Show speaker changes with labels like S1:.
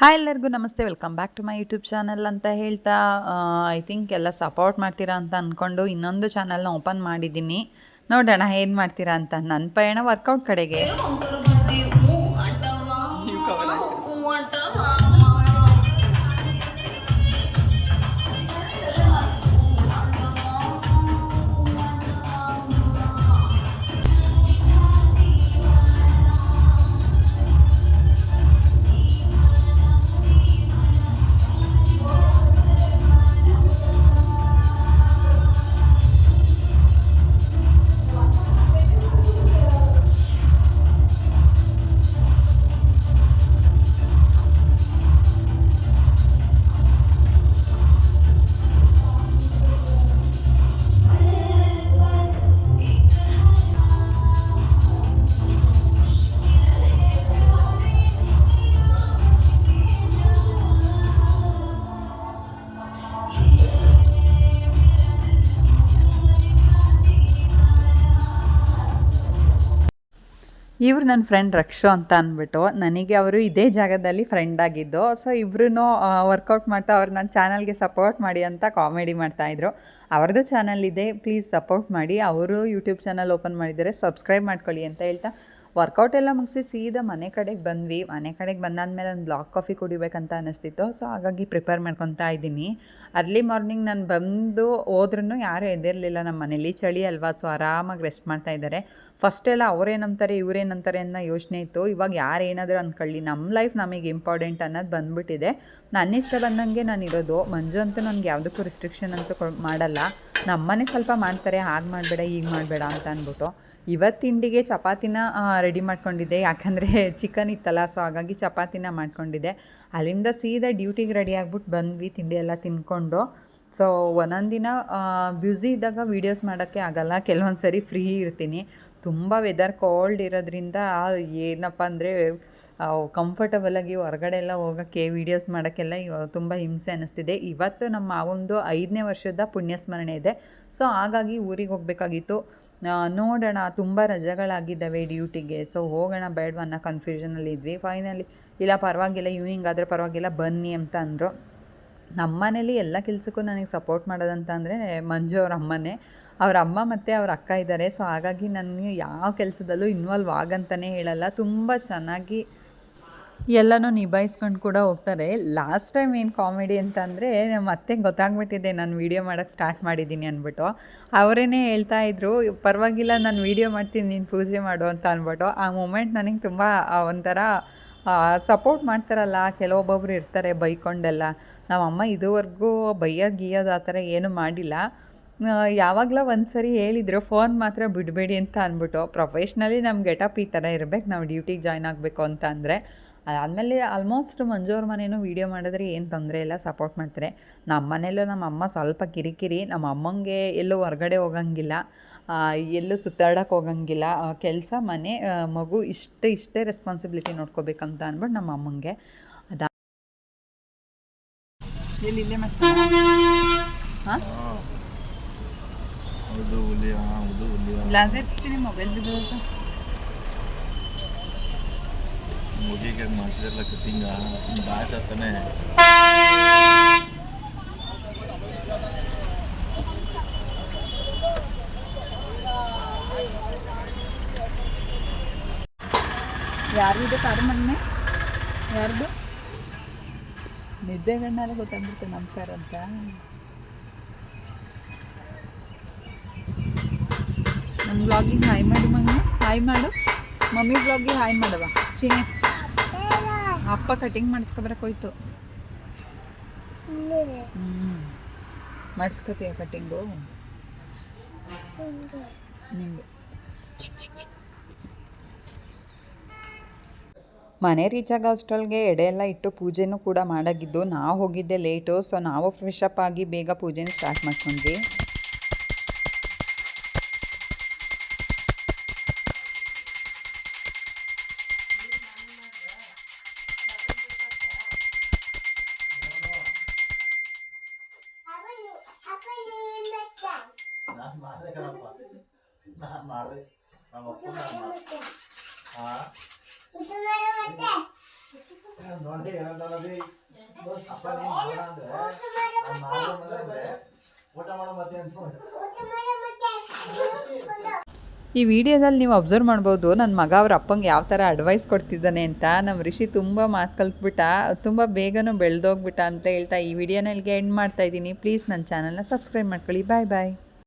S1: Hi ಎಲ್ಲರಿಗೂ ನಮಸ್ತೆ. Welcome back to my YouTube channel ಅಂತ ಹೇಳ್ತಾ ಐ ಥಿಂಕ್ ಎಲ್ಲ ಸಪೋರ್ಟ್ ಮಾಡ್ತೀರಾ ಅಂತ ಅಂದ್ಕೊಂಡು ಇನ್ನೊಂದು ಚಾನಲ್ನ ಓಪನ್ ಮಾಡಿದ್ದೀನಿ. ನೋಡೋಣ, ಏನು ಮಾಡ್ತೀರಾ ಅಂತ ನನ್ನ ಪಯಣ ವರ್ಕೌಟ್ ಕಡೆಗೆ. ಇವ್ರು ನನ್ನ ಫ್ರೆಂಡ್ ರಕ್ಷು ಅಂತ ಅಂದ್ಬಿಟ್ಟು ನನಗೆ ಅವರು ಇದೇ ಜಾಗದಲ್ಲಿ ಫ್ರೆಂಡ್ ಆಗಿದ್ದು. ಸೊ ಇಬ್ರು ವರ್ಕೌಟ್ ಮಾಡ್ತಾ ಅವ್ರು ನನ್ನ ಚಾನಲ್ಗೆ ಸಪೋರ್ಟ್ ಮಾಡಿ ಅಂತ ಕಾಮಿಡಿ ಮಾಡ್ತಾಯಿದ್ರು ಅವ್ರದ್ದು ಚಾನಲ್ ಇದೆ ಪ್ಲೀಸ್ ಸಪೋರ್ಟ್ ಮಾಡಿ. ಅವರು ಯೂಟ್ಯೂಬ್ ಚಾನಲ್ ಓಪನ್ ಮಾಡಿದ್ದಾರೆ ಸಬ್ಸ್ಕ್ರೈಬ್ ಮಾಡ್ಕೊಳ್ಳಿ ಅಂತ ಹೇಳ್ತಾ ವರ್ಕೌಟ್ ಎಲ್ಲ ಮುಗಿಸಿ ಸೀದಾ ಮನೆ ಕಡೆಗೆ ಬಂದ್ವಿ. ಮನೆ ಕಡೆಗೆ ಬಂದಾದ್ಮೇಲೆ ಒಂದು ಬ್ಲಾಕ್ ಕಾಫಿ ಕುಡಿಬೇಕಂತ ಅನ್ನಿಸ್ತಿತ್ತು ಸೊ ಹಾಗಾಗಿ ಪ್ರಿಪೇರ್ ಮಾಡ್ಕೊತಾ ಇದ್ದೀನಿ. ಅರ್ಲಿ ಮಾರ್ನಿಂಗ್ ನಾನು ಬಂದು ಹೋದ್ರೂ ಯಾರೂ ಎದಿರಲಿಲ್ಲ ನಮ್ಮ ಮನೇಲಿ ಚಳಿ ಅಲ್ವಾ? ಸೊ ಆರಾಮಾಗಿ ರೆಸ್ಟ್ ಮಾಡ್ತಾ ಇದ್ದಾರೆ. ಫಸ್ಟ್ ಫಸ್ಟೆಲ್ಲ ಅವರೇನಂತಾರೆ ಇವರೇನಂತಾರೆ ಅನ್ನೋ ಯೋಚನೆ ಇತ್ತು. ಇವಾಗ ಯಾರು ಏನಾದರೂ ಅಂದ್ಕೊಳ್ಳಿ ನಮ್ಮ ಲೈಫ್ ನಮಗೆ ಇಂಪಾರ್ಟೆಂಟ್ ಅನ್ನೋದು ಬಂದ್ಬಿಟ್ಟಿದೆ. ನನ್ನ ಇಷ್ಟ ಬಂದಂಗೆ ನಾನು ಇರೋದು. ಮಂಜು ಅಂತೂ ನನಗೆ ಯಾವುದಕ್ಕೂ ರಿಸ್ಟ್ರಿಕ್ಷನ್ ಅಂತೂ ಮಾಡಲ್ಲ. ನಮ್ಮನೆ ಸ್ವಲ್ಪ ಮಾಡ್ತಾರೆ, ಹಾಗೆ ಮಾಡಬೇಡ ಈಗ ಮಾಡಬೇಡ ಅಂತ ಅಂದ್ಬಿಟ್ಟು ಇವತ್ತು ತಿಂಡಿಗೆ ಚಪಾತಿನ ರೆಡಿ ಮಾಡ್ಕೊಂಡಿದ್ದೆ. ಯಾಕಂದರೆ ಚಿಕನ್ ಇತ್ತಲ್ಲ ಸೊ ಹಾಗಾಗಿ ಚಪಾತಿನ ಮಾಡ್ಕೊಂಡಿದ್ದೆ. ಅಲ್ಲಿಂದ ಸೀದಾ ಡ್ಯೂಟಿಗೆ ರೆಡಿ ಆಗ್ಬಿಟ್ಟು ಬಂದ್ವಿ, ತಿಂಡಿ ಎಲ್ಲ ತಿನ್ಕೊಂಡು. ಸೊ ಒಂದೊಂದು ದಿನ ಬ್ಯುಸಿ ಇದ್ದಾಗ ವೀಡಿಯೋಸ್ ಮಾಡೋಕ್ಕೆ ಆಗಲ್ಲ. ಕೆಲವೊಂದು ಸರಿ ಫ್ರೀ ಇರ್ತೀನಿ. ತುಂಬ ವೆದರ್ ಕೋಲ್ಡ್ ಇರೋದ್ರಿಂದ ಏನಪ್ಪ ಅಂದರೆ ಕಂಫರ್ಟಬಲಾಗಿ ಹೊರಗಡೆ ಎಲ್ಲ ಹೋಗೋಕ್ಕೆ ವೀಡಿಯೋಸ್ ಮಾಡೋಕ್ಕೆಲ್ಲ ತುಂಬ ಹಿಂಸೆ ಅನ್ನಿಸ್ತಿದೆ ಇವತ್ತು ನಮ್ಮ ಮಾವಂದು ಐದನೇ ವರ್ಷದ ಪುಣ್ಯಸ್ಮರಣೆ ಇದೆ. ಸೊ ಹಾಗಾಗಿ ಊರಿಗೆ ಹೋಗಬೇಕಾಗಿತ್ತು. ನೋಡೋಣ, ತುಂಬ ರಜೆಗಳಾಗಿದ್ದಾವೆ ಡ್ಯೂಟಿಗೆ ಸೊ ಹೋಗೋಣ ಬೇಡವನ್ನ ಕನ್ಫ್ಯೂಷನಲ್ಲಿ ಇದ್ವಿ. ಫೈನಲಿ ಇಲ್ಲ, ಪರವಾಗಿಲ್ಲ ಈವ್ನಿಂಗ್ ಆದರೆ ಪರವಾಗಿಲ್ಲ, ಬನ್ನಿ ಅಂತ ಅಂದರು. ನಮ್ಮ ಮನೇಲಿ ಎಲ್ಲ ಕೆಲಸಕ್ಕೂ ನನಗೆ ಸಪೋರ್ಟ್ ಮಾಡೋದಂತ ಅಂದರೆ ಮಂಜು ಅವ್ರ ಅಮ್ಮನೇ. ಅವ್ರ ಅಮ್ಮ ಮತ್ತು ಅವ್ರ ಅಕ್ಕ ಇದ್ದಾರೆ ಸೊ ಹಾಗಾಗಿ ನನಗೆ ಯಾವ ಕೆಲಸದಲ್ಲೂ ಇನ್ವಾಲ್ವ್ ಆಗಂತಲೇ ಹೇಳಲ್ಲ. ತುಂಬ ಚೆನ್ನಾಗಿ ಎಲ್ಲನೂ ನಿಭಾಯಿಸ್ಕೊಂಡು ಕೂಡ ಹೋಗ್ತಾರೆ. ಲಾಸ್ಟ್ ಟೈಮ್ ಏನು ಕಾಮಿಡಿ ಅಂತಂದರೆ, ಮತ್ತೆ ಗೊತ್ತಾಗ್ಬಿಟ್ಟಿದೆ ನಾನು ವೀಡಿಯೋ ಮಾಡೋಕ್ಕೆ ಸ್ಟಾರ್ಟ್ ಮಾಡಿದ್ದೀನಿ ಅಂದ್ಬಿಟ್ಟು ಅವರೇ ಹೇಳ್ತಾ ಇದ್ರು, ಪರವಾಗಿಲ್ಲ, ನಾನು ವೀಡಿಯೋ ಮಾಡ್ತೀನಿ, ನೀನು ಪೂಜೆ ಮಾಡು ಅಂತ ಅಂದ್ಬಿಟ್ಟು ಆ ಮೂಮೆಂಟ್ ನನಗೆ ತುಂಬ ಒಂಥರ ಸಪೋರ್ಟ್ ಮಾಡ್ತಾರಲ್ಲ, ಕೆಲವೊಬ್ಬೊಬ್ರು ಇರ್ತಾರೆ ಬೈಕೊಂಡೆಲ್ಲ. ನಮ್ಮಮ್ಮ ಇದುವರೆಗೂ ಬೈಯೋದು ಗೀಯೋದು ಆ ಥರ ಏನೂ ಮಾಡಿಲ್ಲ. ಯಾವಾಗಲೂ ಒಂದು ಸರಿ ಹೇಳಿದರು, ಫೋನ್ ಮಾತ್ರ ಬಿಡಬೇಡಿ ಅಂತ ಅಂದ್ಬಿಟ್ಟು. ಪ್ರೊಫೆಷ್ನಲಿ ನಮ್ಮ ಗೆಟಪ್ ಈ ಥರ ಇರಬೇಕು, ನಾವು ಡ್ಯೂಟಿಗೆ ಜಾಯ್ನ್ ಆಗಬೇಕು ಅಂತ ಅಂದರೆ. ಅದಾದಮೇಲೆ ಆಲ್ಮೋಸ್ಟ್ ಮಂಜು ಅವ್ರ ಮನೇನೂ ವೀಡಿಯೋ ಮಾಡಿದ್ರೆ ಏನು ತೊಂದರೆ ಇಲ್ಲ ಸಪೋರ್ಟ್ ಮಾಡ್ತಾರೆ. ನಮ್ಮ ಮನೇಲೂ ನಮ್ಮ ಅಮ್ಮ ಸ್ವಲ್ಪ ಕಿರಿಕಿರಿ ನಮ್ಮ ಅಮ್ಮಂಗೆ ಎಲ್ಲೂ ಹೊರಗಡೆ ಹೋಗಂಗಿಲ್ಲ ಎಲ್ಲೂ ಸುತ್ತಾಡೋಕೆ ಹೋಗಂಗಿಲ್ಲ. ಕೆಲಸ ಮನೆ ಮಗು ಇಷ್ಟೇ ಇಷ್ಟೇ ರೆಸ್ಪಾನ್ಸಿಬಿಲಿಟಿ ನೋಡ್ಕೋಬೇಕಂತ ಅಂದ್ಬಿಟ್ಟು ನಮ್ಮ ಅಮ್ಮಂಗೆ. ಅದಾ ಹಾಂ? ಸಿಸ್ಟಿನಿ ಮೊಬೈಲ್
S2: ಮುಗಿಗೆ ಮಾಡಿಸಿದ್ರಲ್ಲ ಕಟ್ಟಿಂಗ ಬ್ಯಾಚ್ ಆತಾನೆ
S1: ಯಾರಿದೆ ಕಾರು ಮೊನ್ನೆ ಯಾರ್ದು? ನಿದ್ದೆ ಗಣ್ಣಾಲ ಗೊತ್ತಾಗ್ಬಿಡ್ತು ನಮ್ಮ ಕಾರ್ ಅಂತ. ನಮ್ಮ ಬ್ಲಾಗಿಂಗ್ ಹಾಯ್ ಮಾಡಿ ಮೊನ್ನೆ ಹಾಯ್ ಮಾಡು. ಮಮ್ಮಿ ಬ್ಲಾಗಿಂಗ್ ಹಾಯ್ ಮಾಡವ ಚಿನಿ ಅಪ್ಪ ಕಟಿಂಗ್ ಮಾಡಿಸ್ಕೊಬರಕ್ಕೆ ಹೋಯ್ತು ಹ್ಞೂ ಮಾಡಿಸ್ಕೋತೀಯ ಕಟಿಂಗು ನಿಂಗೆ. ಮನೆ ರೀಚ್ ಆಗೋ ಅಷ್ಟರೊಳಗೆ ಎಡೆ ಎಲ್ಲ ಇಟ್ಟು ಪೂಜೆನೂ ಕೂಡ ಮಾಡಾಗಿದ್ದು. ನಾವು ಹೋಗಿದ್ದೆ ಲೇಟು ಸೊ ನಾವು ಫ್ರೆಶ್ ಅಪ್ ಆಗಿ ಬೇಗ ಪೂಜೆನ ಸ್ಟಾರ್ಟ್ ಮಾಡ್ಕೊಂಡ್ವಿ. ಈ ವಿಡಿಯೋದಲ್ಲಿ ನೀವು ಅಬ್ಸರ್ವ್ ಮಾಡ್ಬೋದು ನನ್ನ ಮಗ ಅವ್ರ ಅಪ್ಪಂಗೆ ಯಾವ ಥರ ಅಡ್ವೈಸ್ ಕೊಡ್ತಿದ್ದಾನೆ ಅಂತ. ನಮ್ಮ ರಿಷಿ ತುಂಬ ಮಾತು ಕಲ್ತ್ಬಿಟ್ಟ, ತುಂಬ ಬೇಗನೂ ಬೆಳೆದೋಗ್ಬಿಟ್ಟ ಅಂತ ಹೇಳ್ತಾ ಈ ವಿಡಿಯೋನ ಇಲ್ಲಿಗೆ ಎಂಡ್ ಮಾಡ್ತಾ ಇದ್ದೀನಿ. ಪ್ಲೀಸ್ ನನ್ನ ಚಾನಲ್ನ ಸಬ್ಸ್ಕ್ರೈಬ್ ಮಾಡ್ಕೊಳ್ಳಿ. ಬಾಯ್ ಬಾಯ್